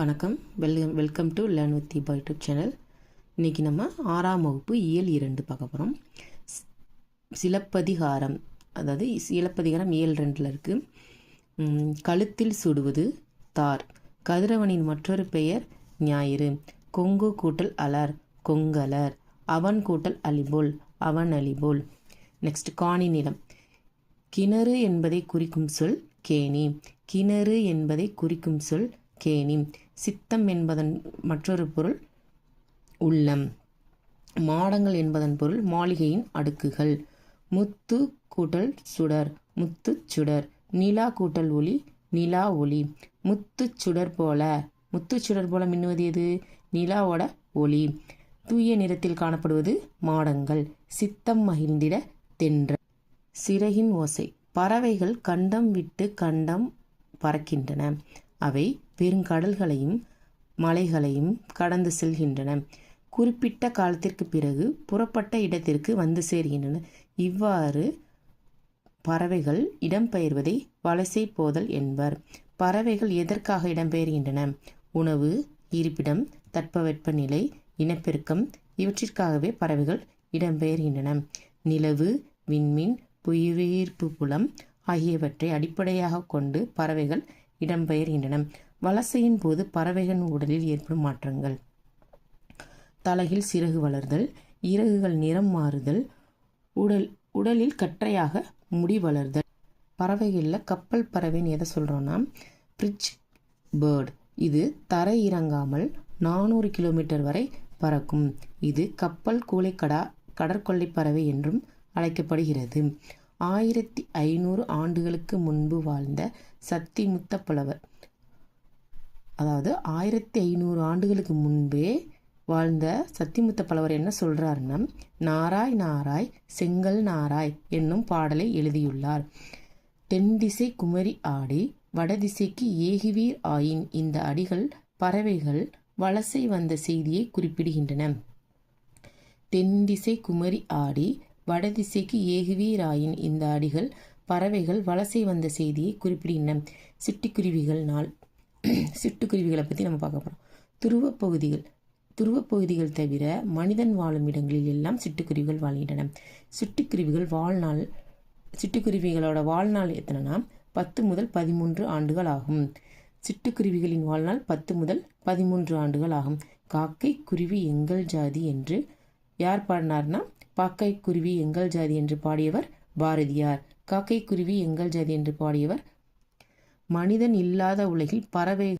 வணக்கம். Welcome welcome to learn with Deepa YouTube channel இன்றைக்கி நம்ம ஆறாம் வகுப்பு இயல் இரண்டு பார்க்க போகிறோம் சிலப்பதிகாரம் அதாவது சிலப்பதிகாரம் இயல் ரெண்டில் இருக்குது கழுத்தில் சுடுவது தார். கதிரவனின் மற்றொரு பெயர் ஞாயிறு. கொங்கு கூட்டல் அலர் கொங்கலர். அவன் கூட்டல் அலிபோல் அவன் அலிபோல். நெக்ஸ்ட் காணி நிலம். கிணறு என்பதை குறிக்கும் சொல் கேணி. கிணறு என்பதை குறிக்கும் சொல் கேணி. சித்தம் என்பதன் மற்றொரு பொருள் உள்ளம். மாடங்கள் என்பதன் பொருள் மாளிகையின் அடுக்குகள். முத்து கூட்டல் சுடர் முத்து சுடர். நிலா கூட்டல் ஒளி நிலா ஒளி. முத்து சுடர் போல. முத்து சுடர் போல மின்னுவது எது? நிலாவோட ஒளி. தூய நிறத்தில் காணப்படுவது மாடங்கள். சித்தம் மகிழ்ந்திட தென்ற. சிறகின் ஓசை. பறவைகள் கண்டம் விட்டு கண்டம் பறக்கின்றன. அவை பெருங்கடல்களையும் மலைகளையும் கடந்து செல்கின்றன. குறிப்பிட்ட காலத்திற்கு பிறகு புறப்பட்ட இடத்திற்கு வந்து சேர்கின்றன. இவ்வாறு பறவைகள் இடம்பெயர்வதை வலசை போதல் என்பர். பறவைகள் எதற்காக இடம்பெயர்கின்றன? உணவு இருப்பிடம் தட்பவெப்பநிலை இனப்பெருக்கம் இவற்றிற்காகவே பறவைகள் இடம்பெயர்கின்றன. நிலவு விண்மீன் புவியீர்ப்பு புலம் ஆகியவற்றை அடிப்படையாக கொண்டு பறவைகள் இடம்பெயர்கின்றன. வலசையின் போது பறவைகளின் உடலில் ஏற்படும் மாற்றங்கள். தலையில் சிறகு வளர்தல் இறகுகள் நிறம் மாறுதல் உடல் உடலில் கற்றையாக முடி வளர்தல். பறவைகளில் கப்பல் பறவைன்னு எதை சொல்கிறோன்னா பிரிட்ஜ் பேர்ட். இது தரை இறங்காமல் நானூறு கிலோமீட்டர் வரை பறக்கும். இது கப்பல் கூலைக்கடா கடற்கொள்ளை பறவை என்றும் அழைக்கப்படுகிறது. ஆயிரத்தி ஐநூறு ஆண்டுகளுக்கு முன்பு வாழ்ந்த சத்திமுத்த புலவர். அதாவது ஆயிரத்தி ஐநூறு ஆண்டுகளுக்கு முன்பே வாழ்ந்த சத்திமுத்த பலவர் என்ன சொல்கிறாருன்னா நாராய் நாராய் செங்கல் நாராய் என்னும் பாடலை எழுதியுள்ளார். தென்திசை குமரி ஆடி வடதிசைக்கு ஏகுவீர் ஆயின் இந்த அடிகள் பறவைகள் வலசை வந்த செய்தியை குறிப்பிடுகின்றன. தென்திசை குமரி ஆடி வடதிசைக்கு ஏகுவீராயின் இந்த அடிகள் பறவைகள் வலசை வந்த செய்தியை குறிப்பிடுகின்றன. சிட்டுக்குருவிகள் நாள் சிட்டுக்குருவிகளை பற்றி நம்ம பார்க்க போகிறோம் துருவப்பகுதிகள் துருவப்பகுதிகள் தவிர மனிதன் வாழும் இடங்களில் எல்லாம் சிட்டுக்குருவிகள் வாழ்கின்றன. சிட்டுக்குருவிகள் வாழ்நாள் சிட்டுக்குருவிகளோட வாழ்நாள் எத்தனைனா? பத்து முதல் பதிமூன்று ஆண்டுகள் ஆகும். சிட்டுக்குருவிகளின் வாழ்நாள் பத்து முதல் பதிமூன்று ஆண்டுகள் ஆகும். காக்கை குருவி எங்கள் ஜாதி என்று யார் பாடினார்னா? பாக்கை குருவி எங்கள் ஜாதி என்று பாடியவர் பாரதியார். காக்கை குருவி எங்கள் ஜாதி என்று பாடியவர் மனிதன் இல்லாத உலகில் பறவை